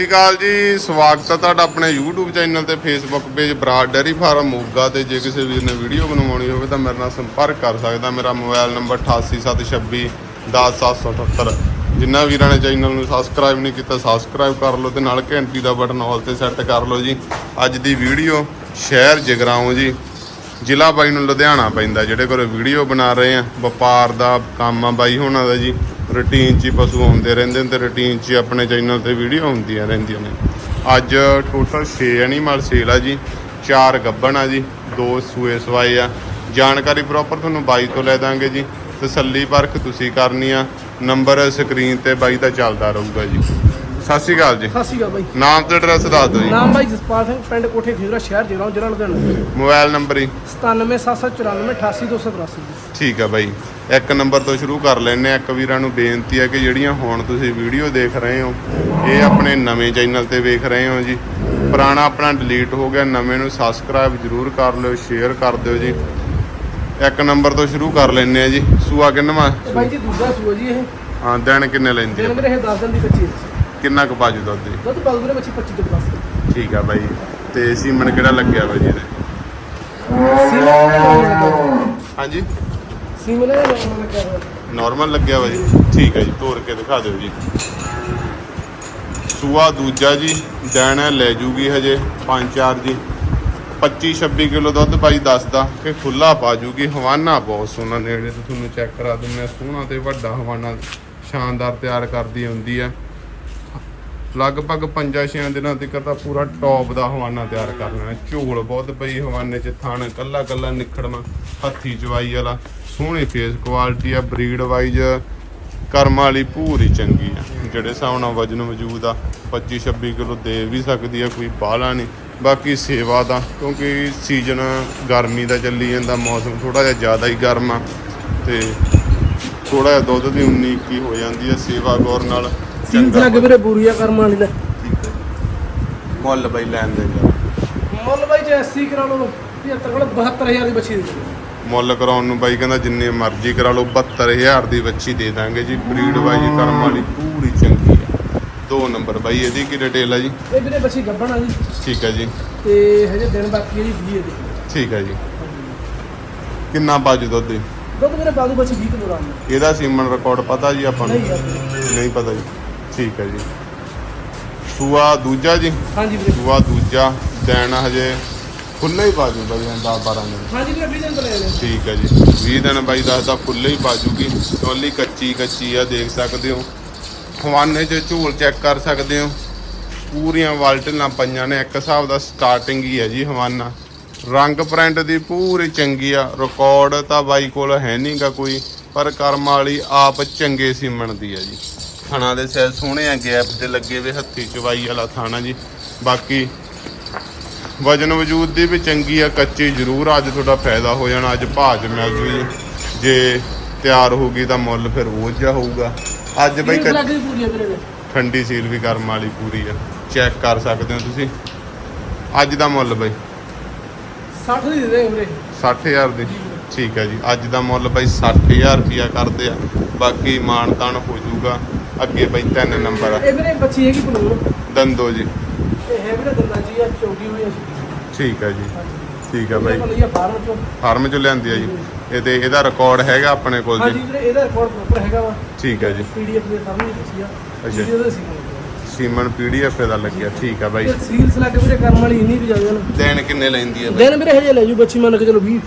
ਸਤਿ ਸ਼੍ਰੀ ਅਕਾਲ ਜੀ, ਸਵਾਗਤ ਹੈ ਤੁਹਾਡਾ ਆਪਣੇ YouTube ਚੈਨਲ ਤੇ Facebook page Brar dairy farm, Moga ਤੇ ਜੇ ਕਿਸੇ ਵੀਰ ਨੇ ਵੀਡੀਓ ਬਣਵਾਉਣੀ ਹੋਵੇ ਤਾਂ ਮੇਰੇ ਨਾਲ ਸੰਪਰਕ ਕਰ ਸਕਦਾ। ਮੇਰਾ ਮੋਬਾਈਲ ਨੰਬਰ 8876 10778 ਜਿਨ੍ਹਾਂ ਵੀਰਾਂ ਨੇ ਚੈਨਲ ਨੂੰ ਸਬਸਕ੍ਰਾਈਬ ਨਹੀਂ ਕੀਤਾ ਸਬਸਕ੍ਰਾਈਬ ਕਰ ਲਓ ਤੇ ਨਾਲ ਘੰਟੀ ਦਾ ਬਟਨ ਆਲ ਤੇ ਸੈੱਟ ਕਰ ਲਓ ਜੀ। ਅੱਜ ਦੀ ਵੀਡੀਓ ਸ਼ਹਿਰ ਜਗਰਾਉਂ ਜੀ। ਜ਼ਿਲ੍ਹਾ ਬਾਈ ਨੂੰ ਲੁਧਿਆਣਾ ਪੈਂਦਾ, ਜਿਹੜੇ ਕੋਲ ਵੀਡੀਓ ਬਣਾ ਰਹੇ ਆ। ਵਪਾਰ ਦਾ ਕੰਮ ਆ ਬਾਈ ਹੋਣਾ ਦਾ ਜੀ। ਰੂਟੀਨ 'ਚ ਹੀ ਪਸ਼ੂ ਆਉਂਦੇ ਰਹਿੰਦੇ ਨੇ ਤੇ ਰੂਟੀਨ 'ਚ ਹੀ ਆਪਣੇ ਚੈਨਲ ਤੇ ਵੀਡੀਓ ਆਉਂਦੀਆਂ ਰਹਿੰਦੀਆਂ ਨੇ। ਅੱਜ ਟੋਟਲ 6 ਐਨੀਮਲ ਸੇਲ ਆ ਜੀ 4 ਗੱਬਣ ਆ ਜੀ 2 ਸੂਏ ਸਵਾਏ ਆ। ਜਾਣਕਾਰੀ ਪ੍ਰੋਪਰ ਤੁਹਾਨੂੰ ਬਾਈ ਤੋਂ ਲੈ ਦਾਂਗੇ ਜੀ। ਤਸੱਲੀ ਪਰਖ ਤੁਸੀਂ ਕਰਨੀ ਆ। ਨੰਬਰ ਸਕਰੀਨ ਤੇ ਬਾਈ ਦਾ ਚੱਲਦਾ ਰਹੂਗਾ ਜੀ। ਸਤਿ ਸ਼੍ਰੀ ਅਕਾਲ ਜੀ। ਸਤਿ ਸ਼੍ਰੀ ਅਕਾਲ ਬਾਈ। ਨਾਮ ਤੇ ਐਡਰੈਸ ਦੱਸ ਦਿਓ ਜੀ। ਨਾਮ ਬਾਈ ਜਸਪਾਲ ਸਿੰਘ ਪਿੰਡ ਕੋਠੇ ਖੇਦਰਾ ਸ਼ਹਿਰ ਜਗਰਾਉਂ ਜ਼ਿਲ੍ਹਾ ਲੁਧਿਆਣਾ। ਮੋਬਾਈਲ ਨੰਬਰ ਹੀ 9774988283 ਠੀਕ ਆ ਬਾਈ। ਇੱਕ ਨੰਬਰ ਤੋਂ ਸ਼ੁਰੂ ਕਰ ਲੈਣੇ ਆ। ਇੱਕ ਵੀਰਾਂ ਨੂੰ ਬੇਨਤੀ ਹੈ ਕਿ ਜਿਹੜੀਆਂ ਹੁਣ ਤੁਸੀਂ ਵੀਡੀਓ ਦੇਖ ਰਹੇ ਹੋ ਇਹ ਆਪਣੇ ਨਵੇਂ ਚੈਨਲ ਤੇ ਵੇਖ ਰਹੇ ਹੋ ਜੀ। ਪੁਰਾਣਾ ਆਪਣਾ ਡਿਲੀਟ ਹੋ ਗਿਆ। ਨਵੇਂ ਨੂੰ ਸਬਸਕ੍ਰਾਈਬ ਜਰੂਰ ਕਰ ਲਿਓ ਸ਼ੇਅਰ ਕਰ ਦਿਓ ਜੀ। ਇੱਕ ਨੰਬਰ ਤੋਂ ਸ਼ੁਰੂ ਕਰ ਲੈਣੇ ਆ ਜੀ। ਸੂਆ ਕਿੰਨਵਾ ਬਾਈ ਜੀ ਦੂਜਾ ਸੂਆ ਜੀ ਇਹ। ਹਾਂ ਦਿਨ ਕਿੰਨੇ ਲੈਂਦੀ ਦਿਨ ਆ ਮੇਰੇ ਇਹ 10 ਦਿਨ ਦੀ ਬੱਚੀ ਹੈ। ਕਿੰਨਾ ਕੁ ਬਾਜੂ ਦੁੱਧ ਦੀ ਦੁੱਧ ਪਾਉ ਮੇਰੇ ਬੱਚੀ 25 ਤੋਂ ਪਲੱਸ ਠੀਕ ਆ ਬਾਈ। ਤੇ ਸੀਮਨ ਕਿਹੜਾ ਲੱਗਿਆ ਬਾਈ ਜੀ ਹਾਂਜੀ? ਸੀਮਨ ਨੇ ਨਾਮ ਲੱਗਿਆ ਹੋਇਆ। ਨਾਰਮਲ ਲੱਗਿਆ ਵਾ ਜੀ ਠੀਕ ਹੈ ਜੀ ਤੋੜ ਕੇ ਦਿਖਾ ਦਿਓ ਜੀ। ਸੂਆ ਦੂਜਾ ਜੀ ਦੇਣਾ ਲੈ ਜੂਗੀ ਹਜੇ 5-4 ਜੀ। 25-26 ਕਿਲੋ ਦੁੱਧ ਬਾਈ ਦੱਸਦਾ ਕਿ ਖੁੱਲਾ ਪਾ ਜੂਗੀ। ਹਵਾਨਾ ਬਹੁਤ ਸੋਹਣਾ ਨੇੜੇ ਤੋਂ ਤੁਹਾਨੂੰ ਚੈੱਕ ਕਰਾ ਦਿੰਦੇ ਸੋਹਣਾ ਤੇ ਵੱਡਾ ਹਵਾਨਾ ਸ਼ਾਨਦਾਰ ਤਿਆਰ ਕਰਦੀ ਹੁੰਦੀ ਆ ਲਗਭਗ 5-6 ਦਿਨਾਂ ਤੱਕ ਤਾਂ ਪੂਰਾ ਟੌਪ ਦਾ ਹਵਾਨਾ ਤਿਆਰ ਕਰ ਲੈਣਾ ਝੋਲ ਬਹੁਤ ਪਈ ਹਵਾਨੇ 'ਚ ਥਣ ਕੱਲਾ ਕੱਲਾ ਨਿਖੜਨਾ, ਹੱਥੀ ਜਵਾਈ ਵਾਲਾ, ਸੋਹਣੀ ਫੇਸ ਕੁਆਲਿਟੀ ਆ ਬਰੀਡ ਵਾਈਜ਼ ਕਰਮ ਵਾਲੀ ਪੂਰੀ ਚੰਗੀ ਆ। ਜਿਹੜੇ ਹਿਸਾਬ ਨਾਲ ਵਜਨ ਮੌਜੂਦ ਆ 25-26 ਕਿਲੋ ਦੇ ਵੀ ਸਕਦੀ ਆ, ਕੋਈ ਬਾਹਲਾ ਨਹੀਂ। ਬਾਕੀ ਸੇਵਾ ਦਾ ਕਿਉਂਕਿ ਸੀਜ਼ਨ ਗਰਮੀ ਦਾ ਚੱਲੀ ਜਾਂਦਾ, ਮੌਸਮ ਥੋੜਾ ਜਿਹਾ ਜ਼ਿਆਦਾ ਹੀ ਗਰਮ ਆ, ਤੇ ਥੋੜਾ ਜਿਹਾ ਦੁੱਧ ਦੀ 19 21 ਹੋ ਜਾਂਦੀ ਆ ਸੇਵਾ ਗੌਰ ਨਾਲ। ਸੀਮਨ ਲੱਗ ਵੀਰੇ ਬੂਰੀਆ ਕਰਮ ਵਾਲੀ ਦਾ ਮੁੱਲ ਬਈ ਲੈਣ ਦੇ ਜਾ। ਮੁੱਲ ਬਾਈ ਜੇ 80 ਕਰਾ ਲਓ 75 ਕੋਲ 72000 ਦੀ ਬੱਚੀ ਦੇ ਦਿਓ। ਮੁੱਲ ਕਰਾਉਣ ਨੂੰ ਬਾਈ ਕਹਿੰਦਾ ਜਿੰਨੇ ਮਰਜ਼ੀ ਕਰਾ ਲਓ 72000 ਦੀ ਬੱਚੀ ਦੇ ਦਾਂਗੇ ਜੀ ਬਰੀਡ ਵਾਈਜ਼ ਕਰਮ ਵਾਲੀ ਪੂਰੀ ਚੰਗੀ ਆ ਦੋ ਨੰਬਰ ਬਾਈ ਇਹਦੀ ਕੀ ਡਿਟੇਲ ਆ ਜੀ? ਇਹ ਵੀਰੇ ਬੱਚੀ ਗੱਭਣ ਆ ਜੀ। ਠੀਕ ਹੈ ਜੀ। ਤੇ ਹਜੇ ਦਿਨ ਬਾਕੀ ਹੈ ਜੀ 20 ਦੇ ਠੀਕ ਹੈ ਜੀ। ਕਿੰਨਾ ਬਾਜੂ ਦੁੱਧ ਦੀ? ਦੁੱਧ ਮੇਰੇ ਬਾਦੂ ਬੱਚੀ 20 ਕਿਲੋ ਰਾਮ ਇਹਦਾ ਸੀਮਨ ਰਿਕਾਰਡ ਪਤਾ ਜੀ ਆਪਾਂ ਨੂੰ? ਨਹੀਂ ਨਹੀਂ ਪਤਾ ਜੀ। ਠੀਕ ਹੈ ਜੀ। ਸੂਆ ਦੂਜਾ ਜੀ? ਹਾਂਜੀ ਵੀਰੇ। ਸੂਆ ਦੂਜਾ ਦੇਣ ਹਜੇ। ਖੁੱਲਾ ਹੀ ਬਾਜੂ ਬਾਈ 10 12 ਦਿਨ। ਹਾਂਜੀ ਵੀਰੇ 20 ਦਿਨ ਤੋਂ ਲੈ ਲੈ ਠੀਕ ਹੈ ਜੀ। 20 ਦਿਨ ਬਾਈ ਦੱਸਦਾ ਫੁੱਲੇ ਹੀ ਬਾਜੂਗੀ ਟੋਲੀ ਕੱਚੀ ਕੱਚੀ ਆ ਦੇਖ ਸਕਦੇ ਹੋ। ਖਵਾਨੇ 'ਚ ਝੋਲ ਚੈੱਕ ਕਰ ਸਕਦੇ ਹੋ। ਪੂਰੀਆਂ ਵਾਲਟਲਾਂ ਪਈਆਂ ਨੇ। ਇੱਕ ਹਿਸਾਬ ਦਾ ਸਟਾਰਟਿੰਗ ਹੀ ਹੈ ਜੀ ਹਵਾਨਾ ਰੰਗ ਪ੍ਰਿੰਟ ਦੀ ਪੂਰੀ ਚੰਗੀ ਆ। ਰਿਕਾਰਡ ਤਾਂ ਬਾਈ ਕੋਲ ਹੈ ਨਹੀਂਗਾ ਕੋਈ ਪਰ ਕਰਮ ਵਾਲੀ ਆਪ ਚੰਗੇ ਸੀਮਣ ਦੀ ਆ ਜੀ। ਥਾਣਾ ਦੇ ਸੈਲ ਸੋਹਣੇ ਆ ਗੈਪ ਤੇ ਲੱਗੇ ਵੇ ਹੱਥੀ ਚਵਾਈ ਵਾਲਾ ਥਾਣਾ ਜੀ। ਬਾਕੀ ਵਜਨ ਵਜੂਦ ਦੀ ਵੀ ਚੰਗੀ ਆ ਕੱਚੀ ਜ਼ਰੂਰ ਅੱਜ ਤੁਹਾਡਾ ਫਾਇਦਾ ਹੋ ਜਾਣਾ ਅੱਜ ਭਾਜ ਮਿਲ ਜੂ। ਜੀ ਤਿਆਰ ਹੋ ਗਈ ਤਾਂ ਮੁੱਲ ਫਿਰ ਉਹ ਜਿਹਾ ਹੋਊਗਾ। ਅੱਜ ਬਈ। ਠੰਡੀ ਸੀਲ ਵੀ ਕਰਮ ਵਾਲੀ ਪੂਰੀ ਆ। ਚੈੱਕ ਕਰ ਸਕਦੇ ਹੋ ਤੁਸੀਂ। ਅੱਜ ਦਾ ਮੁੱਲ ਬਈ। 60 ਦੀ ਦੇ ਦੇ ਵੀਰੇ 60000 ਦੀ। ਠੀਕ ਹੈ ਜੀ। ਅੱਜ ਦਾ ਮੁੱਲ ਬਈ 60000 ਰੁਪਿਆ ਕਰਦੇ ਆ। ਬਾਕੀ ਮਾਨਤਾਨ ਹੋ ਜਾਊਗਾ। ਅੱਗੇ ਬਈ ਤਿੰਨ ਨੰਬਰ ਆ। ਇਹ ਵੀਰੇ ਬੱਚੀ ਹੈਗੀ ਪਨੂਰ ਦੰਦੋ ਜੀ। ਇਹ ਹੈ ਵੀਰੇ ਦੰਦਾਂ ਜੀ ਆ ਚੌਕੀ ਹੋਈ ਆ ਠੀਕ ਹੈ ਜੀ। ਠੀਕ ਹੈ ਬਾਈ। ਫਾਰਮ ਚੋਂ। ਫਾਰਮ ਚ ਲਿਆਂਦੀ ਆ ਜੀ। ਇਹ ਤੇ ਇਹਦਾ ਰਿਕਾਰਡ ਹੈਗਾ ਆਪਣੇ ਕੋਲ ਹਾਂਜੀ ਜੀ ਵੀਰੇ ਇਹਦਾ ਰਿਕਾਰਡ ਪ੍ਰੋਪਰ ਹੈਗਾ ਵਾ। ਠੀਕ ਹੈ ਜੀ। ਪੀਡੀਐਫ ਦੇ ਸਾਹਮਣੇ ਦੱਸੀ ਆ। ਅੱਛਾ। ਸੀਮਨ ਪੀਡੀਐਫ ਦਾ ਲੱਗਿਆ। ਠੀਕ ਆ ਬਾਈ। ਸੀਲਸ ਲੱਗ ਵੀਰੇ ਕਰਨ ਵਾਲੀ ਇੰਨੀ ਵੀ ਜ਼ਿਆਦਾ ਨਾ। ਦਿਨ ਕਿੰਨੇ ਲੈਂਦੀ ਹੈ ਬਾਈ? ਦਿਨ ਵੀਰੇ ਹਜੇ ਲੈ ਜੂ ਬੱਚੀ ਮੰਨ ਕੇ ਚਲੋ 20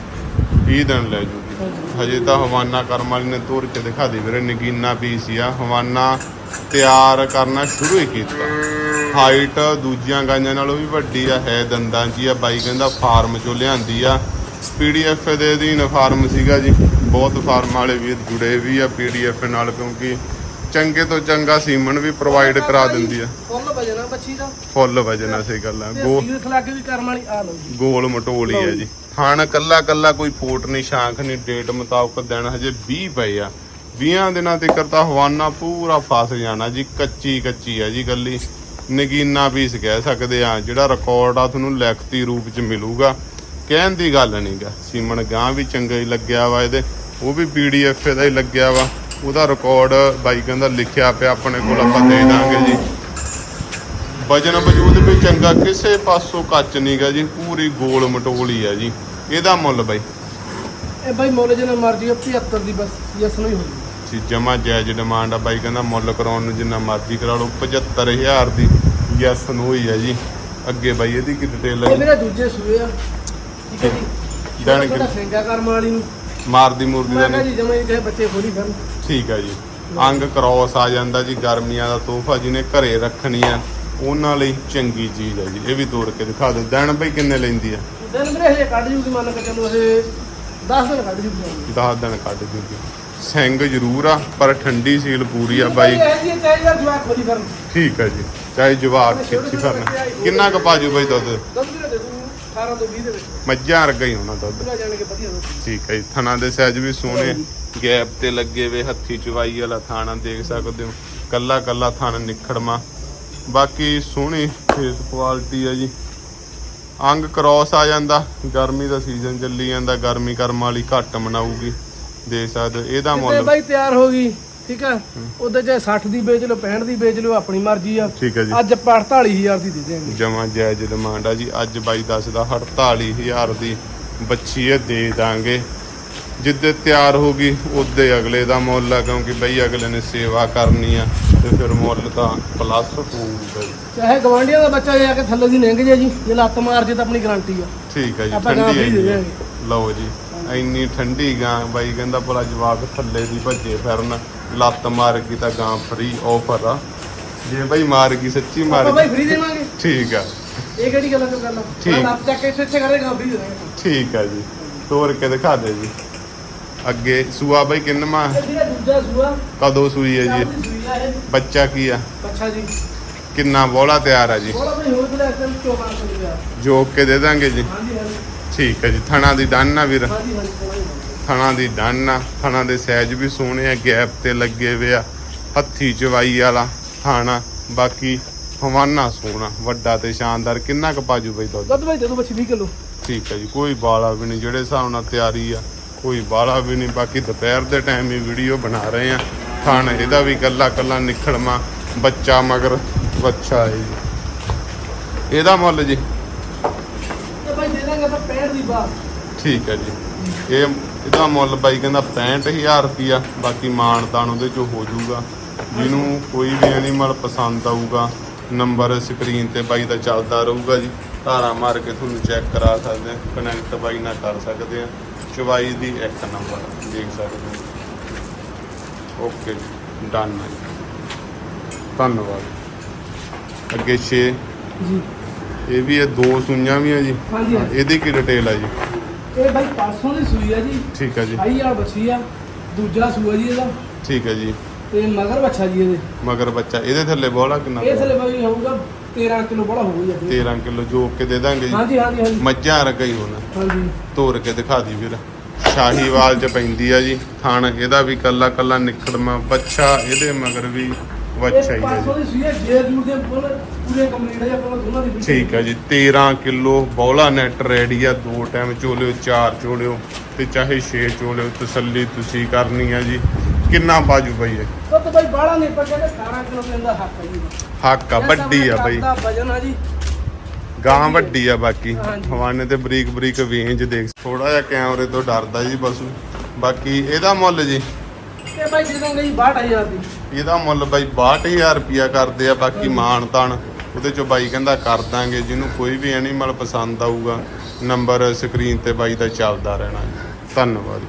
20 ਦਿਨ ਲੈ ਜੂਗੀ ਹਜੇ ਤਾਂ ਹਵਾਨਾ ਕਰਮ ਵਾਲੀ ਨੇ ਤੋਰ ਕੇ ਦਿਖਾ ਦੇ ਵੀਰੇ ਨਗੀਨਾ ਪੀਸ ਆ। ਹਵਾਨਾ ਤਿਆਰ ਕਰਨਾ ਸ਼ੁਰੂ ਹੀ ਕੀਤਾ। ਹਾਈਟ ਦੂਜੀਆਂ ਗਾਈਆਂ ਨਾਲੋਂ ਵੀ ਵੱਡੀ ਆ, ਹੈ ਦੰਦਾਂ 'ਚ ਹੀ ਆ। ਬਾਈ ਕਹਿੰਦਾ ਫਾਰਮ ਚੋਂ ਲਿਆਂਦੀ ਆ। ਪੀਡੀਐਫ ਦੇ ਅਧੀਨ ਫਾਰਮ ਸੀਗਾ ਜੀ। ਬਹੁਤ ਫਾਰਮ ਵਾਲੇ ਵੀਰ ਜੁੜੇ ਵੀ ਆ ਪੀਡੀਐਫ ਨਾਲ ਕਿਉਂਕਿ ਚੰਗੇ ਤੋਂ ਚੰਗਾ ਸੀਮਨ ਵੀ ਪ੍ਰੋਵਾਈਡ ਕਰਾ ਦਿੰਦੀ ਆ। ਫੁੱਲ ਵਜਣਾ ਬੱਚੀ ਦਾ। ਫੁੱਲ ਵਜਨ ਆ ਸੇ ਗੱਲ ਆ। ਤੇ ਗੋ ਸੀਲਸ ਲੱਗ ਵੀ ਕਰਨ ਵਾਲੀ ਆ ਲਓ ਜੀ। ਗੋਲ ਮਟੋਲੀ ਹੈ ਜੀ। ਥਣ ਕੱਲਾ ਕੱਲਾ ਕੋਈ ਫੋਟ ਨਹੀਂ ਸ਼ਾਂਖ ਨਹੀਂ ਡੇਟ ਮੁਤਾਬਕ ਦਿਨ ਹਜੇ 20 ਪਏ ਆ। 20 ਦਿਨਾਂ ਤੱਕ ਤਾਂ ਹਵਾਨਾ ਪੂਰਾ ਫਸ ਜਾਣਾ ਜੀ ਕੱਚੀ ਕੱਚੀ ਆ ਜੀ ਗੱਲੀ। ਨਗੀਨਾ ਪੀਸ ਕਹਿ ਸਕਦੇ ਆ ਜਿਹੜਾ ਰਿਕਾਰਡ ਆ ਤੁਹਾਨੂੰ ਲਿਖਤੀ ਰੂਪ ਚ ਮਿਲੂਗਾ। ਕਹਿਣ ਦੀ ਗੱਲ ਨਹੀਂਗਾ ਸੀਮਨ ਗਾਂ ਵੀ ਚੰਗਾ ਹੀ ਲੱਗਿਆ ਵਾ ਇਹਦੇ ਉਹ ਵੀ ਪੀਡੀਐਫ ਦਾ ਹੀ ਲੱਗਿਆ ਵਾ। ਉਹਦਾ ਰਿਕਾਰਡ ਬਾਈ ਕਹਿੰਦਾ ਲਿਖਿਆ ਪਿਆ ਆਪਣੇ ਕੋਲ ਆਪਾਂ ਦੇ ਦਾਂਗੇ ਜੀ। ਵਜਨ ਵਜੂਦ ਵੀ ਚੰਗਾ ਕਿਸੇ ਪਾਸੋਂ ਕੱਚ ਨਹੀਂਗਾ ਜੀ ਪੂਰੀ ਗੋਲ ਮਟੋਲੀ ਆ ਜੀ। ਇਹਦਾ ਮੁੱਲ ਬਾਈ। ਇਹ ਬਾਈ ਮੁੱਲ ਜਿੰਨਾ ਮਰਜ਼ੀ ਆ 75 ਦੀ ਬਸ ਯਸ ਨਹੀਂ ਹੋਈ ਸੀ ਜਮਾ ਜਾਇਜ਼ ਡਿਮਾਂਡ ਆ ਬਾਈ ਕਹਿੰਦਾ ਮੁੱਲ ਕਰਾਉਣ ਨੂੰ ਜਿੰਨਾ ਮਰਜ਼ੀ ਕਰਾ ਲਓ 75000 ਦੀ ਯੈਸ ਨੂੰ ਹੋਈ ਆ ਜੀ। ਅੱਗੇ ਬਾਈ ਇਹਦੀ ਕੀ ਡਿਟੇਲ ਇਹ ਹੈ ਮੇਰੇ ਦੂਜੇ ਸੂਏ ਆ। ਠੀਕ ਹੈ ਜੀ। ਜਾਣ ਕੇ- ਸਿੰਗਾ ਕਰਮ ਵਾਲੀ ਨੂੰ। ਮਾਰਦੀ ਮੂਰਦੀ ਦਾ ਮੈਂ ਕਿਹਾ ਜੀ ਜਮੇ ਜਿਹੇ ਬੱਚੇ ਖੋਲੀ ਫਿਰਨ ਠੀਕ ਆ ਜੀ। ਅੰਗ ਕ੍ਰੋਸ ਆ ਜਾਂਦਾ ਜੀ ਗਰਮੀਆਂ ਦਾ ਤੋਹਫਾ ਜਿਹਨੇ ਘਰੇ ਰੱਖਣੀ ਆ ਉਹਨਾਂ ਲਈ ਚੰਗੀ ਚੀਜ਼ ਆ ਜੀ। ਇਹ ਵੀ ਤੋੜ ਕੇ ਦਿਖਾ ਦਿਓ। ਦਿਨ ਬਈ ਕਿੰਨੇ ਲੈਂਦੀ ਆ? ਦਿਨ ਵੀਰੇ ਹਜੇ ਕੱਢ ਜੂਗੀ ਮੰਨ ਕੇ ਚੱਲੋ ਇਹ 10 ਦਿਨ ਕੱਢ ਜੂਗੀ। 10 ਦਿਨ ਕੱਢ ਦੂਗੀ ਸਿੰਘ ਜ਼ਰੂਰ ਆ ਪਰ ਠੰਡੀ ਸੀਲ ਪੂਰੀ ਆ ਬਾਈ। ਇਹ ਜੀ ਚਾਹੀਦਾ ਜਵਾਕ ਖੋਲੀ ਫਿਰਨ। ਠੀਕ ਆ ਜੀ। ਚਾਹੇ ਜਵਾਕ ਖਿੱਚੀ ਫਿਰਨ। ਕਿੰਨਾ ਕੁ ਪਾਜੂ ਬਾਈ ਦੁੱਧ? ਦੁੱਧ 18 ਤੋਂ 20 ਦੇ ਵਿੱਚ। ਮੱਝਾਂ ਵਰਗਾ ਹੀ ਹੋਣਾ ਦੁੱਧ। ਪੂਰਾ ਜਾਣ ਕੇ ਵਧੀਆ ਦੁੱਧ। ਠੀਕ ਹੈ ਜੀ ਥਣਾ ਦੇ ਸਾਈਜ਼ ਵੀ ਸੋਹਣੇ ਗੈਪ ਤੇ ਲੱਗੇ ਵੇ ਹੱਥੀ ਚਵਾਈ ਵਾਲਾ ਥਾਣਾ ਦੇਖ ਸਕਦੇ ਹੋ। ਕੱਲਾ ਕੱਲਾ ਥਣ ਨਿਖੜਮਾ। ਬਾਕੀ ਸੋਹਣੀ ਫੇਸ ਕੁਆਲਿਟੀ ਹੈ ਜੀ। ਅੰਗ ਕ੍ਰੋਸ ਆ ਜਾਂਦਾ। ਗਰਮੀ ਦਾ ਸੀਜ਼ਨ ਚੱਲੀ ਜਾਂਦਾ। ਗਰਮੀ ਕਰਮ ਵਾਲੀ ਘੱਟ ਮਨਾਊਗੀ। ਦੇਖ ਸਕਦੇ ਇਹਦਾ ਮੁੱਲ ਬਾਈ ਤਿਆਰ ਹੋ ਗਈ। ਠੀਕ ਆ? ਉਹਦੇ ਚ 60 ਦੀ ਵੇਚ ਲਓ 65 ਦੀ ਵੇਚ ਲਓ ਆਪਣੀ ਮਰਜ਼ੀ ਆ। ਠੀਕ ਹੈ ਜੀ। ਅੱਜ ਆਪਾਂ 48000 ਦੀ ਦੇ ਦੇਵਾਂਗੇ ਜਮਾ ਜਾਇਜ਼ ਡਿਮਾਂਡ ਆ ਜੀ। ਅੱਜ ਬਾਈ ਦੱਸਦਾ 48000 ਦੀ ਬੱਚੀ ਇਹ ਦੇ ਦਾਂਗੇ। ਜਿੱਦੇ ਤਿਆਰ ਹੋ ਗਈ ਉਹਦੇ ਅਗਲੇ ਦਾ ਮੁੱਲ ਆ ਕਿਉਂਕਿ ਬਈ ਅਗਲੇ ਨੇ ਸੇਵਾ ਕਰਨੀ ਆ ਤੇ ਫਿਰ ਮੁੱਲ ਤਾਂ ਪਲੱਸ ਹੋਊਗਾ ਜੀ। ਚਾਹੇ ਗਵਾਂਡੀਆਂ ਦਾ ਬੱਚਾ ਜਾ ਕੇ ਥੱਲੇ ਦੀ ਲੰਘ ਜੇ ਜੀ ਜੇ ਲੱਤ ਮਾਰ ਜੇ ਤਾਂ ਆਪਣੀ ਗਾਰੰਟੀ ਆ। ਠੀਕ ਹੈ ਜੀ ਠੰਡੀ ਆ। ਦਿਆਂਗੇ। ਲਓ ਜੀ ਇੰਨੀ ਠੰਡੀ ਗਾਂ ਬਾਈ ਕਹਿੰਦਾ ਭਲਾ ਜਵਾਕ ਥੱਲੇ ਦੀ ਭੱਜੇ ਫਿਰਨ। ਲੱਤ ਮਾਰ ਗਈ ਤਾਂ ਗਾਂ ਫਰੀ ਆਫਰ ਆ ਜੇ ਬਾਈ ਮਾਰ ਗਈ ਸੱਚੀ ਮਾਰ ਆਪਾਂ ਬਾਈ ਗਈ। ਫ੍ਰੀ ਦੇਵਾਂਗੇ। ਠੀਕ ਆ। ਇਹ ਕਿਹੜੀ ਗੱਲ ਕਰ ਠੀਕ। ਲੱਤ ਚੱਕ ਕੇ ਇੱਥੇ ਇੱਥੇ ਕਰੇਗਾ ਫ੍ਰੀ ਦੇ ਦਾਂਗੇ ਠੀਕ ਆ ਜੀ। ਤੋਰ ਕੇ ਦਿਖਾ ਦੇ ਜੀ। ਅੱਗੇ ਸੂਆ ਬਾਈ ਕਿੰਨਵਾਂ ਇਹ ਜਿਹੜਾ ਦੂਜਾ ਸੂਆ। ਕਦੋਂ ਸੂਈ ਹੈ ਜੀ? ਆ ਬੱਚਾ ਕੀ ਆ? ਅੱਛਾ ਜੀ। ਕਿੰਨਾ ਬੋਲਾ ਤਿਆਰ ਆ ਜੀ। ਬੋਲਾ ਬਈ ਹੋਰ ਕਿਹੜਾ ਇਸ ਟਾਈਮ 14 ਸੌ ਰੁਪਇਆ ਜੋਕ ਕੇ ਦੇ ਦਾਂਗੇ ਜੀ। ਹਾਂਜੀ ਹਾਂਜੀ। ਠੀਕ ਹੈ ਜੀ। ਥਣਾ ਦੀ ਡੰਨ ਆ ਵੀਰ। ਹਾਂਜੀ ਹਾਂਜੀ। ਥਣਾ ਦੀ ਡੰਨ ਆ ਥਣਾ ਦੇ ਸਾਈਜ਼ ਵੀ ਸੋਹਣੇ ਆ ਗੈਪ ਤੇ ਲੱਗੇ ਵੇ ਆ ਹੱਥੀ ਚਵਾਈ ਵਾਲਾ ਥਾਣਾ ਬਾਕੀ ਹਵਾਨਾ ਸੋਹਣਾ ਵੱਡਾ ਤੇ ਸ਼ਾਨਦਾਰ ਕਿੰਨਾ ਕੁ ਪਾਜੂ ਬਈ ਦੁੱਧ? ਦੁੱਧ ਬਾਈ ਦੇ ਦੋ ਬੱਚੀ 20 ਕਿਲੋ। ਠੀਕ ਹੈ ਜੀ ਕੋਈ ਬਾਲਾ ਵੀ ਨਹੀਂ ਜਿਹੜੇ ਹਿਸਾਬ ਨਾਲ ਤਿਆਰੀ ਆ ਕੋਈ ਬਾਲਾ ਵੀ ਨਹੀਂ ਬਾਕੀ ਦੁਪਹਿਰ ਦੇ ਟਾਈਮ ਹੀ ਵੀਡੀਓ ਬਣਾ ਰਹੇ ਆ। ਥਣ ਇਹਦਾ ਵੀ ਕੱਲਾ ਕੱਲਾ ਨਿਖੜਮਾ ਬੱਚਾ ਮਗਰ ਬੱਚਾ ਹੈ ਜੀ। ਇਹਦਾ ਮੁੱਲ ਜੀ? ਤੇ ਬਾਈ ਦੇ ਦਾਂਗੇ ਆਪਾਂ 65 ਦੀ ਬਾਤ। ਠੀਕ ਹੈ ਜੀ। ਇਹ ਇਹਦਾ ਮੁੱਲ ਬਾਈ ਕਹਿੰਦਾ 65000 ਰੁਪਿਆ ਬਾਕੀ ਮਾਣ ਤਾਣ ਉਹਦੇ ਚੋਂ ਹੋ ਜਾਊਗਾ। ਜਿਹਨੂੰ ਕੋਈ ਵੀ ਐਨੀਮਲ ਪਸੰਦ ਆਊਗਾ ਨੰਬਰ ਸਕਰੀਨ ਤੇ ਬਾਈ ਦਾ ਚੱਲਦਾ ਰਹੂਗਾ ਜੀ। ਧਾਰਾ ਮਾਰ ਕੇ ਤੁਹਾਨੂੰ ਚੈੱਕ ਕਰਾ ਸਕਦੇ ਆ ਕਨੈਕਟ ਬਾਈ ਨਾਲ ਕਰ ਸਕਦੇ ਆ ਚਵਾਈ ਦੀ ਇੱਕ ਨੰਬਰ ਦੇਖ ਸਕਦੇ ਹੋ। ਓਕੇ ਜੀ ਡਨ ਹੈ ਜੀ। ਧੰਨਵਾਦ। ਅੱਗੇ 6 ਜੀ। ਇਹ ਵੀ ਇਹ ਦੋ ਸੂਈਆਂ ਵੀ ਆ ਜੀ। ਇਹਦੀ ਕੀ ਡਿਟੇਲ ਆ ਜੀ? ਇਹ ਬਾਈ ਪਰਸੋਂ ਦੀ ਸੂਈ ਆ ਜੀ। ਠੀਕ ਹੈ ਜੀ। ਆਈ ਆ ਬੱਚੀ ਆ ਦੂਜਾ ਸੂਆ ਜੀ ਇਹਦਾ। ਠੀਕ ਹੈ ਜੀ। ਤੇ ਮਗਰ ਬੱਚਾ ਜੀ ਇਹਦੇ। ਮਗਰ ਬੱਚਾ ਇਹਦੇ ਥੱਲੇ ਬੋਲਾ ਕਿੰਨਾ ਇਹ ਥਲੇ ਬਾਈ ਹੋਊਗਾ 13 ਕਿਲੋ ਬੜਾ ਹੋਊਗਾ ਜੀ 13 ਕਿਲੋ ਜੋਕ ਕੇ ਦੇ ਦਾਂਗੇ ਜੀ। ਹਾਂਜੀ ਹਾਂਜੀ ਹਾਂਜੀ। ਮੱਝਾਂ ਵਰਗਾ ਹੀ ਹੋਣਾ। ਹਾਂਜੀ। ਤੋਰ ਕੇ ਦਿਖਾ ਦੀ ਵੀਰ ਸ਼ਾਹੀਵਾਲ ਚ ਪੈਂਦੀ ਆ ਜੀ। ਥਣ ਇਹਦਾ ਵੀ ਕੱਲਾ ਕੱਲਾ ਨਿਖੜਮਾ ਬੱਚਾ ਇਹਦੇ ਮਗਰ ਵੀ ਜੀ। ਦੀ ਸੂਈ ਜੇ ਜੂਰ ਦੇ ਫੁੱਲ ਪੂਰੇ ਕੰਪਲੀਟ ਹੈ ਦੋਨਾਂ ਦੀ। ਠੀਕ ਹੈ ਜੀ 13 ਕਿਲੋ ਬੋਲਾ ਨੈਟ ਰੈਡੀ ਆ ਦੋ ਟਾਈਮ ਚੋਲਿਓ ਚਾਰ ਚੋਲਿਓ ਤੇ ਚਾਹੇ 6 ਚੋਲਿਓ ਤਸੱਲੀ ਤੁਸੀਂ ਕਰਨੀ ਆ ਜੀ। ਕਿੰਨਾ ਬਾਜੂ ਬਈ ਇਹ? ਦੁੱਧ ਬਾਈ ਬਾਹਲਾ ਨਹੀਂ ਪਰ ਕਹਿੰਦੇ 18 ਕਿਲੋ ਪੈਂਦਾ ਹੱਕ ਹੈ ਜੀ। ਹੱਕ ਆ ਵੱਡੀ ਆ ਬਈ। ਦਾ ਵਜਨ ਆ ਜੀ। ਗਾਂ ਵੱਡੀ ਆ ਬਾਕੀ। ਹਾਂਜੀ। ਹਵਾਨੇ ਤੇ ਬਰੀਕ ਬਰੀਕ ਵੇਂਜ ਦੇਖ। ਥੋੜਾ ਜਿਹਾ ਕੈਮਰੇ ਤੋਂ ਡਰਦਾ ਜੀ ਪਸ਼ੂ। ਬਾਕੀ ਇਹਦਾ ਮੁੱਲ ਜੀ ਤੇ ਬਾਈ ਦੇ ਦਾਂਗੇ ਜੀ 62000 ਦੀ। ਇਹਦਾ ਮੁੱਲ ਬਾਈ 62000 ਰੁਪਿਆ ਕਰਦੇ ਆ ਬਾਕੀ ਮਾਣ ਤਾਣ ਉਹਦੇ ਚੋਂ ਬਾਈ ਕਹਿੰਦਾ ਕਰ ਦਾਂਗੇ ਜਿਹਨੂੰ ਕੋਈ ਵੀ ਐਨੀਮਲ ਪਸੰਦ ਆਊਗਾ ਨੰਬਰ ਸਕਰੀਨ ਤੇ ਬਾਈ ਦਾ ਚੱਲਦਾ ਰਹਿਣਾ। ਧੰਨਵਾਦ।